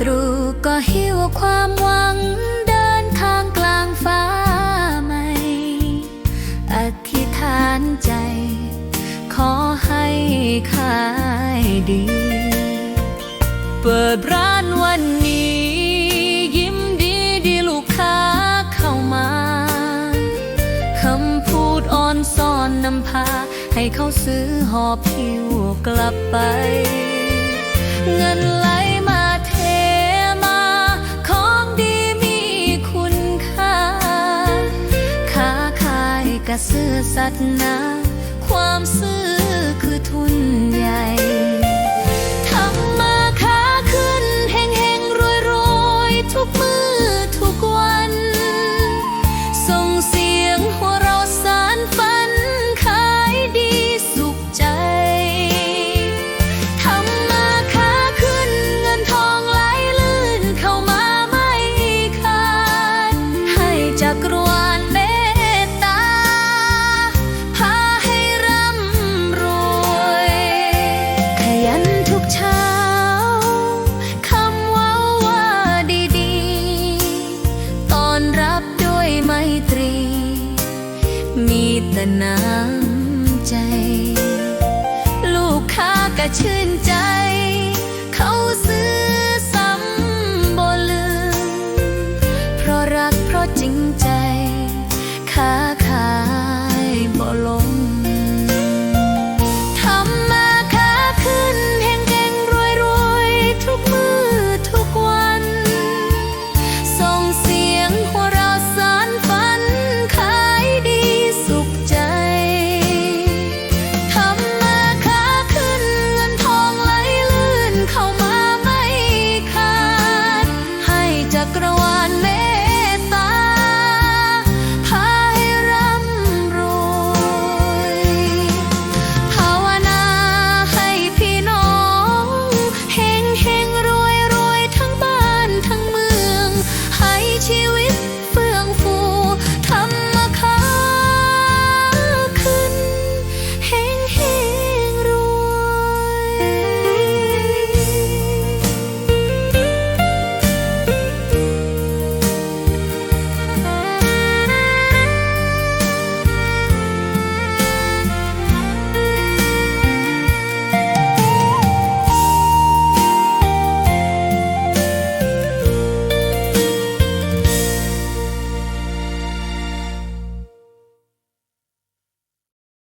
ตรูก็หิวความหวังเดินทางกลางฟ้าใหม่ อธิษฐานใจ ขอให้ขายดี เปิดร้านวันนี้ ยิ้มดีดีลูกค้าเข้ามา คำพูดอ่อนซ่อนนำพา ให้เขาซื้อหอบหิวกลับไป เงิน กะซื่อสัตย์นะ ความซื่อ ไมตรี มีแต่น้ำใจ ลูกค้าก็ชื่นใจ เขาซื้อซ้ำบ่ลืมเพราะรักเพราะจริงใจค้า